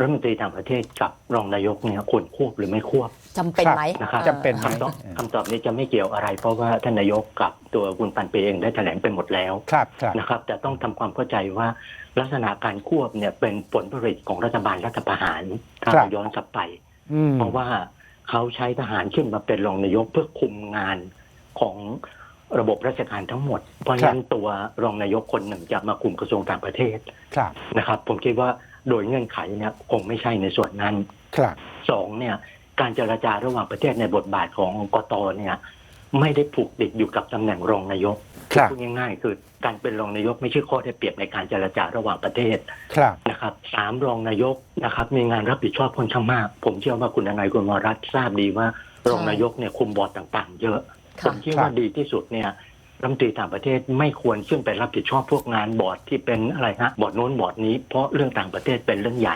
รัฐมนตรีต่างประเทศกับรองนายกเนี่ยควรควบหรือไม่ควบ จำเป็นไหมนะครับออจำเป็นไหม คำตอบคำตอบนี้จะไม่เกี่ยวอะไร เพราะว่าท่านนายกกับตัวคุณปันเปเองได้แถลงไปหมดแล้วครับครับ นะครับ แต่ต้องทำความเข้าใจว่าลักษณะการควบเนี่ยเป็นผลผลิตของรัฐบาลรัฐประหารถ้าครับ เราย้อนกลับไป อืม เพราะว่าเขาใช้ทหารขึ้นมาเป็นรองนายกเพื่อคุมงานของระบบราชการทั้งหมด เพราะฉะนั้นตัวรองนายกคนหนึ่งจะมาคุมกระทรวงต่างประเทศ ครับ นะครับผมคิดว่า โดยเงื่อนไขเนี่ยคงไม่ใช่ในส่วนนั้นครับสองเนี่ยการเจรจาระหว่างประเทศในบทบาทของกตเนี่ยไม่ได้ผูกติดอยู่กับตำแหน่งรองนายกครับพูดง่ายๆ คือการเป็นรองนายกไม่ใช่ข้อได้เปรียบในการเจรจาระหว่างประเทศครับนะครับสามรองนายกนะครับ มีงานรับผิดชอบค่อนข้างมาก ผมเชื่อว่าคุณนายคุณวรัตน์ทราบดีว่าใช่รองนายกเนี่ยคุมบอร์ดต่างๆ เยอะผค่ะมคิดว่าดีที่สุดเนี่ย รัฐมนตรีต่างประเทศไม่ควรขึ้นไปรับผิดชอบพวกงานบอร์ดที่เป็นอะไรฮะบอร์ดโน้นบอร์ดนี้เพราะเรื่องต่างประเทศเป็นเรื่องใหญ่